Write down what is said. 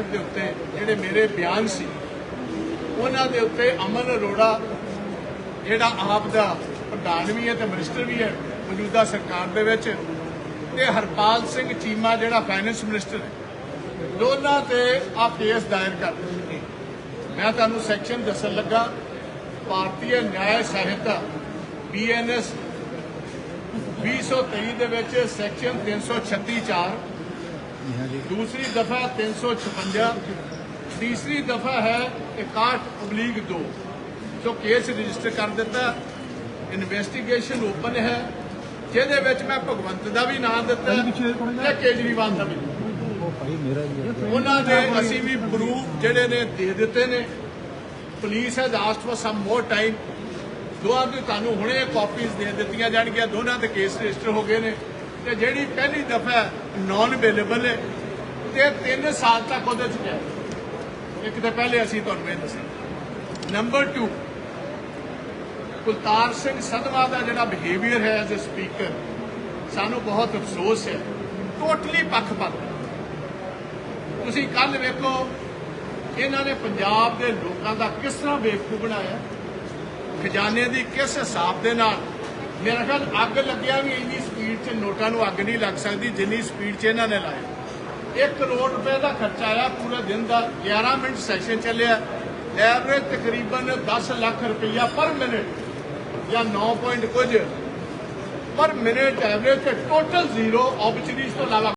Department ਦੇ ਉੱਤੇ ਜਿਹੜੇ ਮੇਰੇ ਬਿਆਨ ਸੀ, ਉਹਨਾਂ ਦੇ ਉੱਤੇ ਅਮਨ ਅਰੋੜਾ, ਜਿਹੜਾ ਆਪ ਦਾ ਪ੍ਰਧਾਨ ਵੀ ਹੈ ਤੇ ਮਿਨਿਸਟਰ ਵੀ ਹੈ, ਮੌਜੂਦਾ ਸਰਕਾਰ ਦੇ ਵਿੱਚ ਤੇ ਹਰਪਾਲ ਸਿੰਘ ਚੀਮਾ ਜਿਹੜਾ ਫਾਈਨੈਂਸ ਮਿਨਿਸਟਰ ਹੈ, ਦੋਨਾਂ ਤੇ ਆ ਕੇਸ ਦਾਇਰ ਕਰ ਮੈਂ ਤੁਹਾਨੂੰ ਸੈਕਸ਼ਨ ਦੱਸਣ ਲੱਗਾ, ਭਾਰਤੀ ਨਿਆਂ ਸਹਾਇਤਾ ਬੀਐਨਐਸ 2023 ਦੇ ਵਿੱਚ ਸੈਕਸ਼ਨ 336 4 ਦੂਸਰੀ ਦਫਾ 356 ਤੀਸਰੀ ਦਫਾ ਹੈ 61 oblique 2 ਸੋ ਕੇਸ ਰਜਿਸਟਰ ਕਰ ਦਿੱਤਾ ਇਨਵੈਸਟੀਗੇਸ਼ਨ ਓਪਨ ਹੈ ਜਿਹਦੇ ਵਿੱਚ ਮੈਂ ਭਗਵੰਤ ਦਾ ਵੀ ਨਾਮ ਦਿੱਤਾ ਤੇ ਕੇਜਰੀਵਾਲ ਦਾ ਵੀ। ਉਹਨਾਂ ਦੇ ਅਸੀਂ ਵੀ ਪ੍ਰੂਫ ਜਿਹੜੇ ਨੇ ਦੇ ਦਿੱਤੇ ਨੇ। Police has asked for some more time ਦੋਹਾਂ ਦੀ ਤੁਹਾਨੂੰ ਹੁਣੇ ਕਾਪੀਜ਼ ਦੇ ਦਿੱਤੀਆਂ ਜਾਣਗੀਆਂ ਦੋਨਾਂ ਦੇ ਕੇਸ ਰਜਿਸਟਰ ਹੋ ਗਏ ਨੇ। ਤੇ ਜਿਹੜੀ ਪਹਿਲੀ ਦਫਾ ਨਾਨ ਅਵੇਲੇਬਲ ਹੈ, ਤੇ 3 ਸਾਲ ਤੱਕ ਉਹਦੇ ਚ ਹੈ ਇੱਕ ਤਾਂ ਪਹਿਲੇ ਅਸੀਂ ਤੁਹਾਨੂੰ ਇਹ ਦੱਸਿਆ। ਨੰਬਰ 2 ਕੁਲਤਾਰ ਸਿੰਘ ਸੰਧਵਾ ਦਾ ਜਿਹੜਾ ਬਿਹੇਵੀਅਰ ਹੈ ਐਜ਼ ਅ ਸਪੀਕਰ ਸਾਨੂੰ ਬਹੁਤ ਅਫਸੋਸ ਹੈ। ਟੋਟਲੀ ਪੱਖਪਾਤ। ਤੁਸੀਂ ਕੱਲ ਵੇਖੋ, ਇਹਨਾਂ ਨੇ ਪੰਜਾਬ ਦੇ ਲੋਕਾਂ ਦਾ ਕਿਸ ਤਰ੍ਹਾਂ ਬੇਵਕੂਫ ਬਣਾਇਆ, ਖਜ਼ਾਨੇ ਦੀ ਕਿਸ ਹਿਸਾਬ ਦੇ ਨਾਲ ਮੇਰਾ ਖਿਆਲ ਅੱਗ ਲੱਗਿਆ ਵੀ ਇੰਨੀ ਸਪੀਡ 'ਚ ਨੋਟਾਂ ਨੂੰ ਅੱਗ ਨਹੀਂ ਲੱਗ ਸਕਦੀ, ਜਿੰਨੀ ਸਪੀਡ 'ਚ ਇਹਨਾਂ ਨੇ ਲਾਇਆ 1 ਕਰੋੜ ਰੁਪਏ ਦਾ ਖਰਚਾ ਆਇਆ ਪੂਰੇ ਦਿਨ ਦਾ 11 ਮਿੰਟ ਸੈਸ਼ਨ ਚੱਲਿਆ। ਐਵਰੇਜ ਤਕਰੀਬਨ 10 ਲੱਖ ਰੁਪਈਆ ਪਰ ਮਿੰਟ ਜਾਂ 9 ਪੁਆਇੰਟ ਕੁਝ। ਪਰ ਮਿੰਟ ਐਵਰੇਜ ਤੇ ਟੋਟਲ ਜ਼ੀਰੋ ਆਬਚਰੀਜ਼ ਤੋਂ ਇਲਾਵਾ